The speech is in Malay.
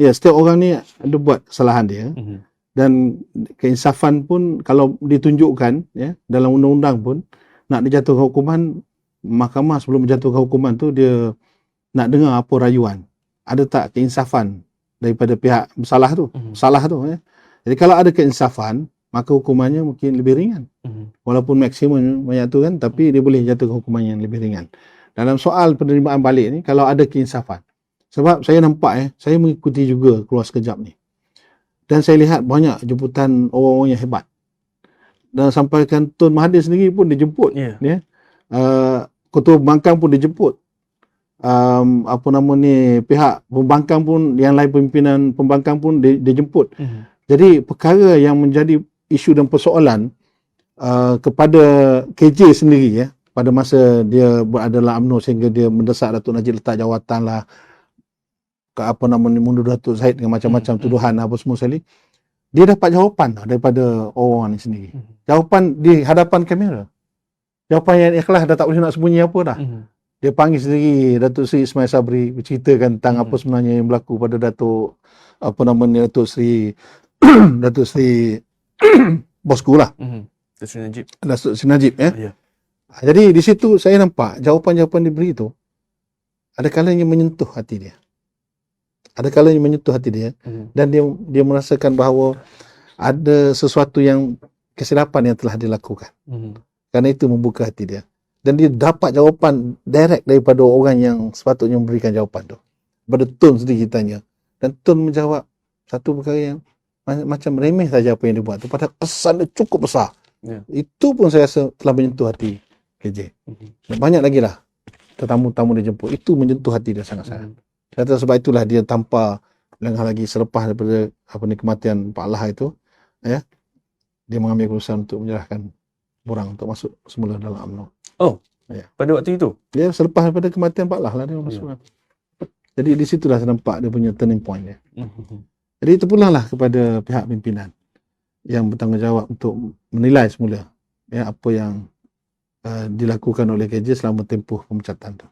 Ya, setiap orang ni ada buat kesalahan dia Mhm. dan keinsafan pun kalau ditunjukkan ya dalam undang-undang pun nak dijatuhkan hukuman mahkamah sebelum menjatuhkan hukuman tu dia nak dengar apa rayuan. Ada tak keinsafan daripada pihak bersalah tu? Mhm. Salah tu ya. Jadi kalau ada keinsafan maka hukumannya mungkin lebih ringan. Mhm. Walaupun maksimum banyak tu kan tapi dia boleh jatuhkan hukuman yang lebih ringan. Dalam soal penerimaan balik ni kalau ada keinsafan. Sebab saya nampak eh saya mengikuti juga keluar sekejap ni. Dan saya lihat banyak jemputan orang-orang yang hebat. Dan sampaikan Tun Mahathir sendiri pun dijemput. Ya. Uh, Ketua Pembangkang pun dijemput. Um, apa nama ni pihak pembangkang pun yang lain pimpinan pembangkang pun di, dijemput. Mhm. Jadi perkara yang menjadi isu dan persoalan uh, kepada KJ sendiri ya pada masa dia berada dalam UMNO sehingga dia mendesak Datuk Najib letak jawatan lah apa nama ni mundur Datuk Zahid dengan macam-macam Hmm, tuduhan apa semua sekali dia dapat jawapan tau daripada orang ni sendiri Mhm. jawapan di hadapan kamera jawapan yang ikhlas dah tak boleh nak sembunyi apa dah Mhm. dia panggil sendiri Datuk Seri Ismail Sabri berceritakan tentang Hmm. apa sebenarnya yang berlaku pada Datuk apa nama ni Datuk Seri Datuk Seri bosku lah Mhm. Datuk Seri Najib. Datuk Seri Najib ya. Ha, Jadi di situ saya nampak jawapan-jawapan diberi itu ada kalanya menyentuh hati dia. Ada kalanya menyentuh hati dia Mhm. dan dia dia merasakan bahawa ada sesuatu yang kesilapan yang telah dilakukan. Mhm. Kerana itu membuka hati dia. Dan dia dapat jawapan direct daripada orang yang sepatutnya memberikan jawapan tu. Pada Tun sendiri tanya. Dan Tun menjawab satu perkara yang ma- macam remeh saja apa yang dia buat tu. Padahal kesan dia cukup besar. Ya. Itu pun saya rasa telah menyentuh hati KJ. Mhm. Dan banyak lagi lah tetamu-tamu dia jemput. Itu menyentuh hati dia sangat-sangat. Mhm. Rasa sebab itulah dia tanpa lengah lagi selepas daripada apa ni kematian Pak Allah itu ya dia mengambil keputusan untuk menyerahkan borang untuk masuk semula dalam UMNO. Pada waktu itu. Dia selepas daripada kematian Pak Allah lah dia masuk. Jadi di situlah saya nampak dia punya turning point dia. Mhm. Jadi itu pula lah kepada pihak pimpinan yang bertanggungjawab untuk menilai semula ya apa yang uh, dilakukan oleh KJ selama tempoh pemecatan tu.